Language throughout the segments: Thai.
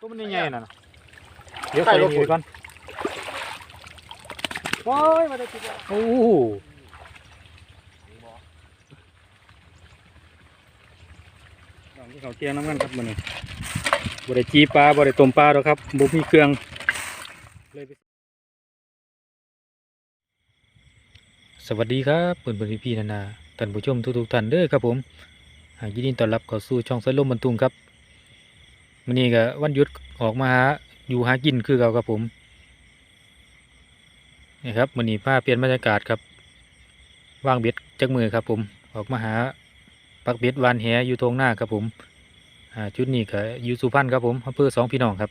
ตัวมันใหญ่ๆน่ะนะเดี๋ยวใส่ลงไปก่อนโอ้ยมาได้กินแล้วโอ้โหน้องที่เขาเกียงน้ำกันครับมันนี่บริจีปลาบริต้มปลาหรอกครับบุมีเครื่องเลยไปสวัสดีครับเปิดบริพี่นานาท่านผู้ชมทุกๆท่านเด้อครับผมอ่ายินดีต้อนรับเข้าสู่ช่องสายลมบรรทุงครับ วันนี้ก็วันหยุดออกมาหาอยู่หากินคือเก่าครับผมนี่ครับวันนี้าเปลี่ยนบรรยากาศครับว่างเบ็ดจักมือครับผม ออกมาหาปักเบ็ดวานแหอยู่ตรงหน้าครับผมอ่าจุดนี้ก็อยู่สุพรรณครับผมอำเภอสองพี่น้องครับ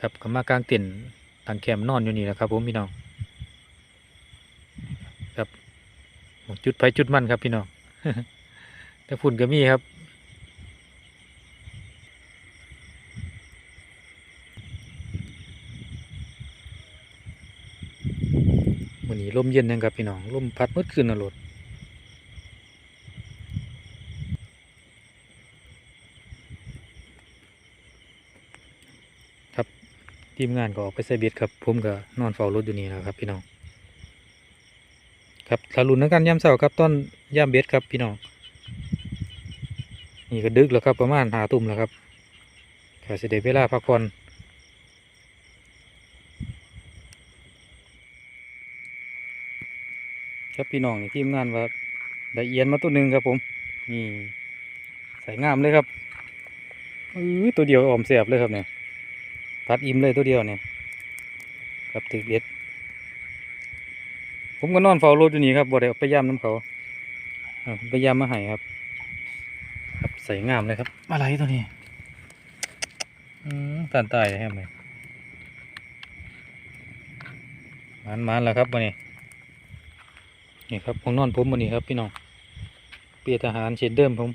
ครับก็มากลางเต็นท์ตั้งแคมป์นอนอยู่นี่แหละครับผมพี่น้องครับจุดไฟจุดมันครับพี่น้องแต่ฝุ่นก็มีครับวันนี้ล มเย็นนะครับพี่น้องลมพัดมื่อคืนนะรถครับทีมงานก็ออกไปใส่เบ็ดครับผมก็นอนเฝ้ารถอยู่นี่แหล้วครับพี่น้องครับทารุณนักการย่ำเสาครับต้นย่ำเบ็ดครับพี่น้องนี่ก็ดึกแล้วครับประมาณหาทุ่มแล้วครับก็เสด็จเวลาพักผ่อน ครับพี่น้องนี่ทีมงานว่าได้เอียนมาตัวหนึ่งครับผม นี่ใส่งามเลยครับอื้อตัวเดียวออมเสียบเลยครับเนี่ยพัดอิ่มเลยตัวเดียวเนี่ยครับถึกเบ็ดผมก็นอนเฝ้ารถอยู่นี่ครับบ่ได้เอาไปย่ำน้ำเขาไปย่ำมาให้ครับ ครับใส่งามเลยครับ อะไรตัวนี้อืมตานตายแฮมเลยมันมันแล้วครับวันนี้ นี่ครับของนอนผมวันนี้ครับพี่น้องเปียทหารเช่นเดิมผม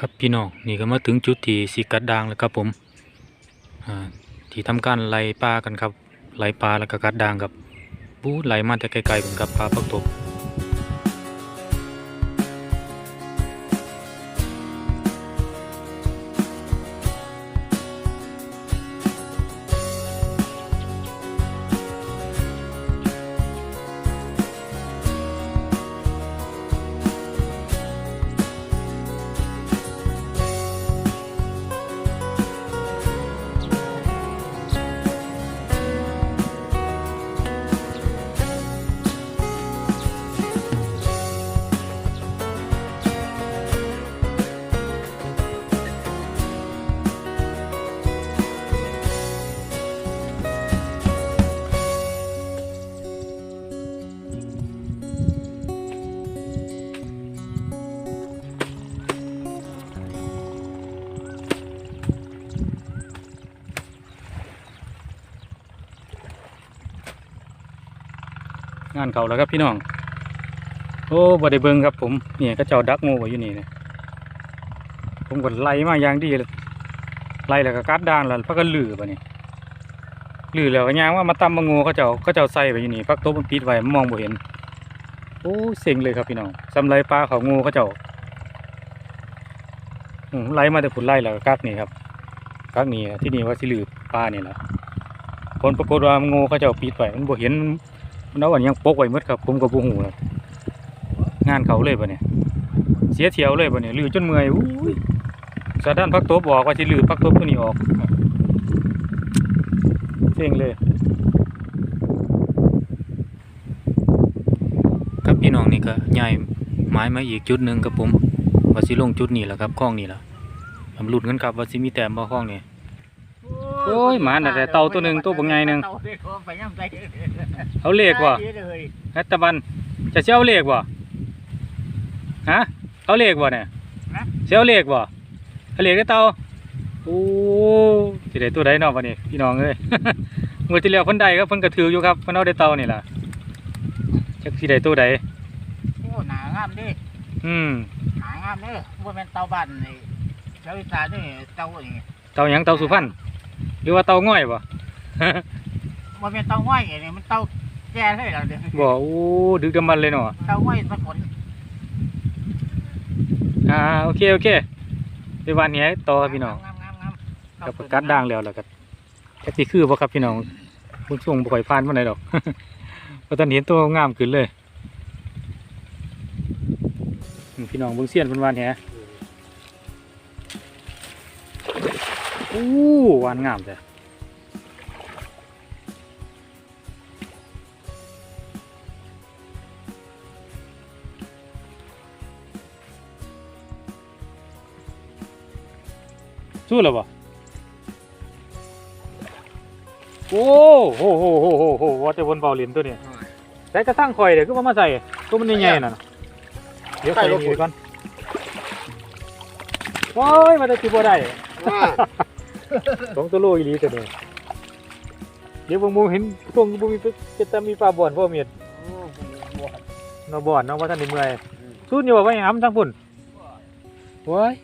ครับพี่น้องนี่ก็มาถึงจุดที่สีกัดด่างแล้วครับผมที่ทำการไล่ปลากันครับไล่ปลาแล้วก็กัดด่างครับปูไหลมาแต่ไกลๆผมกับปลาปักตบ งานเขาแล้วครับพี่น้อง โอ้บ่ได้เบิ่งครับผมเนี่ยก็เจ้าดักงูไว้อยู่นี่นะผมก็ไล่มาอย่างดีเลยไล่แล้วก็กัดด่างแล้วพักก็ลือไปนี่ลือแล้วก็ย่างว่ามาตำมางูเขาเจ้าเขาเจ้าใส่ไว้อยู่นี่พักโต๊ะมันปิดไว้มองบ่เห็นโอ้เซ็งเลยครับพี่น้องสำไรปลาเขางูเขาเจ้าไล่มาแต่ผุนไล่แล้วก็กักนี่ครับกักนี่ที่นี่ว่าสิลือปลานี่แหละผลปรากฏว่างูเขาเจ้าปิดไว้มันบ่เห็น มันเอาอันยังปกไว้หมดครับผมก็บ่ฮู้แล้วงานเขาเลยปะเนี่ยเสียเที่ยวเลยปะเนี่ยลือจนเมื่อยอุ้ยสะด้านพักต๊ะบอกว่าสิลือพักต๊ะตัวนี้ออกเซ็งเลย ครับพี่น้องนี่ก็ย้ายไม้มาอีกจุดหนึ่งครับผมว่าสิลงจุดนี้แหละครับคลองนี่แหละทำรุดกันครับว่าสิมีแต้มบ่คลองนี่ โอ้ยหมาน่ะแต่เต่าตัวหนึ่งตัวบักใหญ่หนึ่ง เต่าเด็กไปยังไงเอาเลขว่ะเลยรัฐบันจะเสียเอาเลขว่ะฮะเอาเลขว่ะเนี่ยเสียเอาเลขว่ะเอาเลขได้เต่าโอ้สิได้ตัวใดเนาะวันนี้พี่น้องเอ้ยงวดที่แล้วเพิ่นได้ครับเพิ่นก็ถืออยู่ครับเพิ่นเอาได้เต่านี่ล่ะจักสิได้ตัวใดโอ้หนางามดิอืมหนางามเด้อว่าเป็นเต่าบ้านนี่ชาวอีสานนี่เต่านี่เต่าหยังเต่าสุพรรณ หรือว่าเต่าง่อยบ่ว่าเป็นเต่าง่อยนี่มันเต่าแก่เลยเหรอเด้อบ่โอ้ดึกดำบรรพ์เลยเนาะเต่าง่อยสะกดอ่าโอเคโอเคไปวันนี้ต่อพี่น้องงามงามงามกับประกัดด่างแล้วแล้วก็จักสิคือบ่ครับพี่น้องคุณส่งบ่ค่อยผ่านปานใดดอก เพราะตอนนี้ตัวงามขึ้นเลยอืมพี่น้องเบิ่งเสียนเพิ่นวานแฮ อู้วานงามจ้ะสู้แล้วบ่โอ้โหโหโหโหโหว่าแต่บนเบาเหรียญตัวนี้ใส่กระทั่งข่อยเดี๋ยวก็มามาใส่ตัวมันใหญ่ๆน่ะเดี๋ยวใส่นี่ก่อนว้ายมาแต่ติบ่ได้ว่า สองตัวโลอีหลีตัวนี้เดี๋ยวบางมุมเห็นตรงบุมีจะจะมีปลาบ่อนพ่อเมียดเนาะบ่อนเนาะว่าท่านได้เมื่อยสู้อยู่ว่าไว้หามทั้งพุ่นว้าย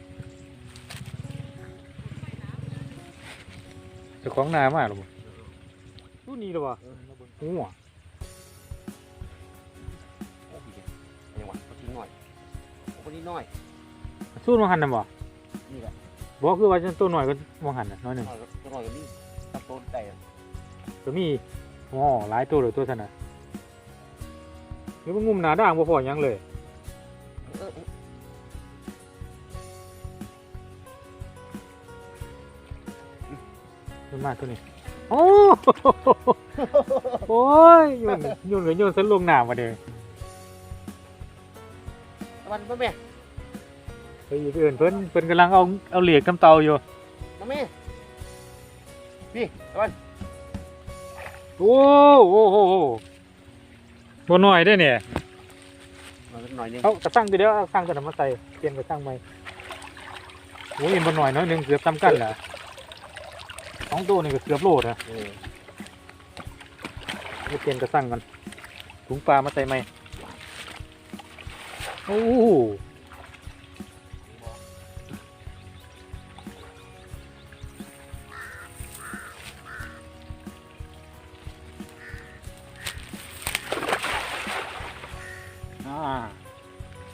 เจ้าของนามาหรอบ่สู้นี่หรอบ่หัวนี่วะคนนี้หน่อยคนนี้หน่อยสู้มองหันน่ะบ่นี่แหละ บ่คือว่าจะตัวหน่อยก็มองหันน่ะน้อยหนึงหน่อยก็หน่อยก็นี่ตะโกนแต่ก็มีอ๋อหลายตัวเลยตัวซั่นน่ะเดี๋ยวมันงุมหน้าด่างบ่พอหยังเลยเออมันมากตัวนี้โอ้โอ้ยโยนโยนกับโยนสลงหนามมาเด้อมันมาแม่ ไปอยู่ที่อื่นเพิ่นเพิ่นกำลังเอาเอาเหล็กกำเตาอยู่มาแม่พี่ตะวันโอ้โหโอ้โหบ่น้อยได้อเนี่ยมาหน่อยนึงเอากระสั่งไปเดี๋ยวเอาสั่งกระทำมาใส่เปลี่ยนกระสั่งใหม่โอ้ยบ่น้อยน้อยหนึงเกือบซ้ำกันแหละสองตัวนี่ก็เกือบโลนะเออไปเปลี่ยนกระสั่งกันถุงปลามาใส่ใหม่โอ้โหอ่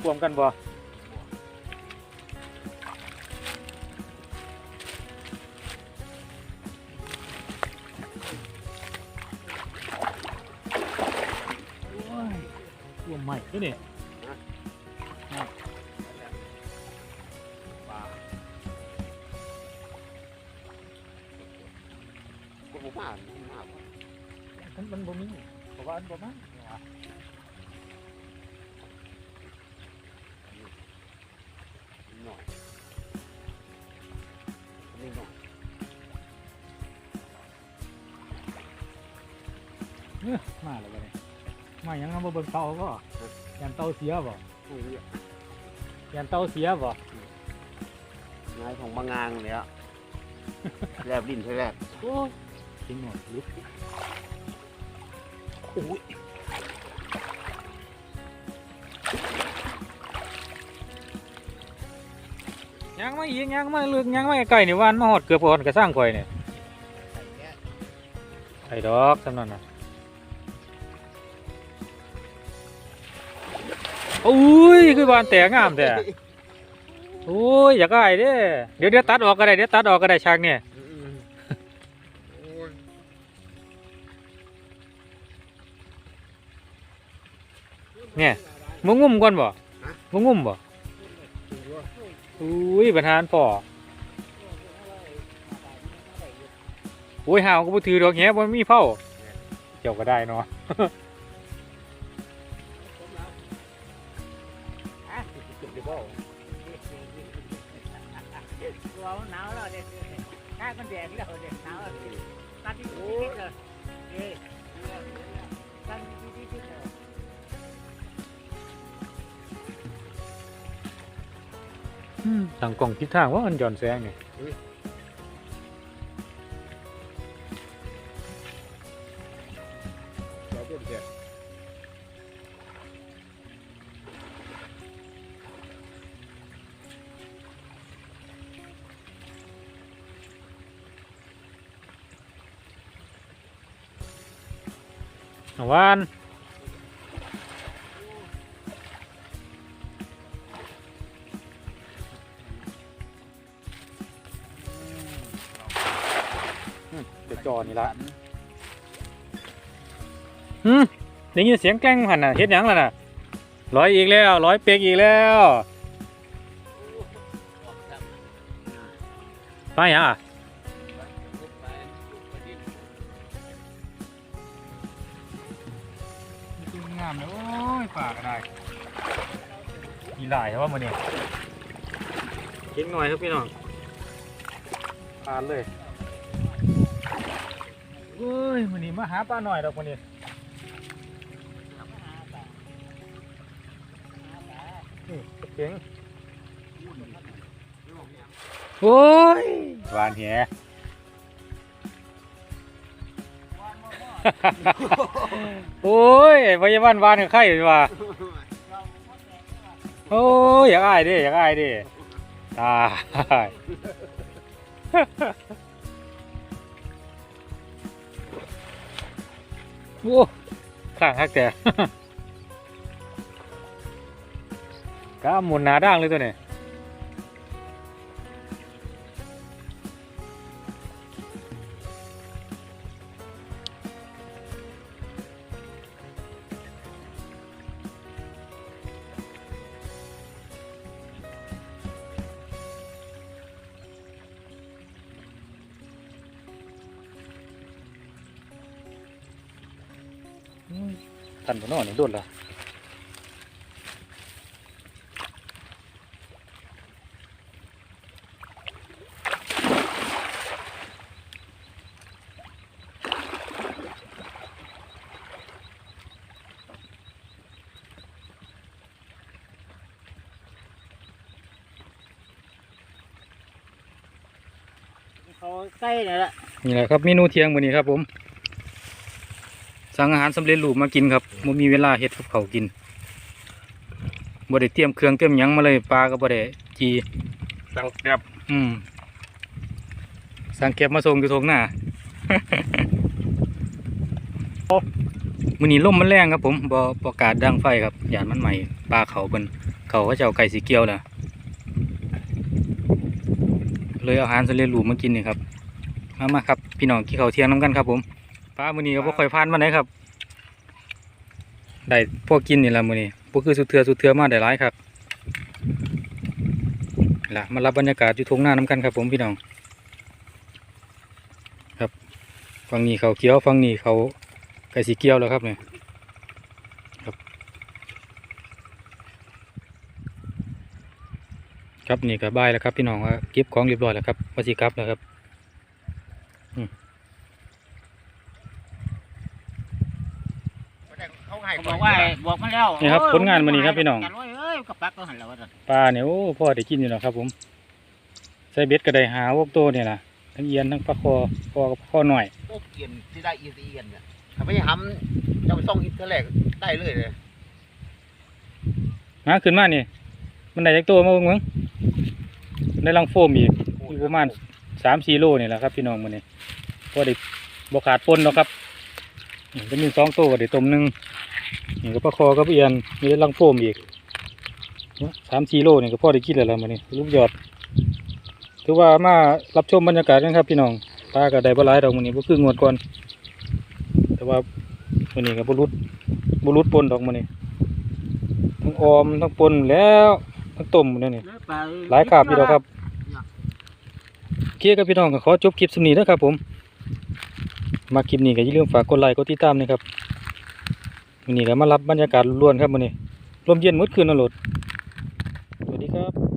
วมกันบ่ร่วมใหม่ด้วยนี่คุณผมมาผมมามันมันบ่มีเพราะว่าอันบ่มา หน่อยนี่หน่อยเนี่ยมาแล้วบ่เนี่ยมาหยังเอามาเบิ่งเตาบ่ยันเตาเสียบ่อุ้ยยันเตาเสียบ่นายของบางงางเลยอะแลบลิ้นใช่แลบโอ้ยจริงหน่อยลุกโอ้ย ยังมาอีกยังมาลึกยังมาไกลนี่วานมาหอดเกือบหอดกระสร้างข่อยเนี่ยไอ้ดอกสำนันน่ะโอ้ยคือบานแตกงามแต่โอ้ยอยากได้เด้เดี๋ยวเดี๋ยวตัดออกก็ได้เดี๋ยวตัดออกก็ได้ฉากเนี่ยโอ้ยเนี่ยมึงงุ่มก่อนบ่มึงงุ่มบ่ อุ้ยประธานพ่อโอ้ยหาวก็บ่ถือดอกแหบ่มีเผาเจ้าก็ได้เนาะ ต่างกล่องทิศทางว่ามันหย่อนแสงไง จอนี่ละอืมได้ยินเสียงแกล้งหันน่ะเฮ็ดหยังล่ะน่ะร้อยอีกแล้วร้อยเปียกอีกแล้วไปหยังอะงามเลยโอ้ยปากก็ได้มีหลายใช่ป่ะมันนี่เก่งหน่อยครับพี่น้องปานเลย เอ้ยมันนี่มาหาปลาหน่อยดอกมันนี่นี่เก่งโอ้ยหวานแหโอ้ยพยาบาลวานกับไข่ดีว่าโอ้ยอยากอายดิอยากอายดิตาย โว้ข้างฮักแต่ก้าหมุนหนาด่างเลยตัวนี้ อืมตันบนนอนนี่โดนละเขาใกล้นี่แหละนี่แหละครับเมนูเที่ยงมื้อนี้ครับผม สั่งอาหารสำเร็จรูปมากินครับบ่มีเวลาเฮ็ดกับเขาวกินบ่ได้เตรียมเครื่องเตรียมหยังมาเลยปลาก็บ่ได้จีสั่งแบบอืมสั่งเก็บมาส่งอยู่ทงหน้ามื้อนี้ลมมันแรงครับผมบ่ประกาศดังไฟครับยานมันใหม่ปลาเขาเพิ่นเขาเขาเจ้าไก่สีเกียวน่ะเลยเอาอาหารสำเร็จรูปมากินนี่ครับ มามาครับ พี่น้องกินข้าวเที่ยงน้ำกันครับผม ปลามือนี้ก็บ่ค่อยผ่านมาไหนครับ ได้พวกกินนี่ละมือนี้บ่คือสุดเทือสุดเทือมาได้หลายครับล่ะมารับบรรยากาศอยู่ทงหน้าน้ำกันครับ ผมพี่น้อง ครับฝั่งนี้เขาเกี้ยวฝั่งนี้เขาไก่สีเกี้ยวแล้วครับเนี่ยครับ ครับนี่ก็บายแล้วครับพี่น้องว่าเก็บของเรียบร้อยแล้วครับมาสิครับแล้วครับเข ให้เขาบอกว่าบอกมาแล้วนี่ครับผลงานมื้อนี้ครับพี่น้อง จัดไว้เอ้ยกระปักก็หันแล้วว่าซั่นปลาเนี่ยโอ้พ่อได้กินอยู่แล้วครับ ผมใส่เบ็ดก็ได้หาวกโตเนี่ยล่ะทั้งเอียนทั้งปลาคอคอกับปลาคอหน่อยพวกเกียนที่ได้อีซีเอียนเนี่ยถ้าไม่ทำจะไปส่งอินเทอร์แลกได้เลยเลยมาขึ้นมานี่มันได้จากตัวมาเบิ่งเบิ่งได้ลังโฟมอีกอยู่ประมาณสามสี่โลนี่แหละครับ พี่น้องมื้อนี้พอได้บ่ขาดปนเนาะครับนี่ก็มีสองตัวก็ได้ต้มหนึง นี่ก็ปลาคอกับเอียนมีได้ลังโฟมอีกสามสี่โลนี่ก็พอได้กินแล้วละมื้อนี้ลูกยอด ถือว่ามารับชมบรรยากาศกันครับ พี่น้องปลาก็ได้บ่หลายดอกมื้อนี้บ่คืองวดก่อน แต่ว่ามื้อนี้ก็บ่รุดบ่รุดปนดอกมื้อนี้ทั้งออมทั้งปนแล้วทั้งต้มมื้อนี้หลายขาบพี่ดอกครับเคครับพี่น้องก็ขอจบคลิปสำนีนะครับผม มาคลิปนี้ก็อย่าลืมฝากกดไลค์กดติดตามนะครับ นนี้ก็มารับบรรยากาศล้วนครับวันนี้ลมเย็นมืดคืนนรดสวัสดีครับ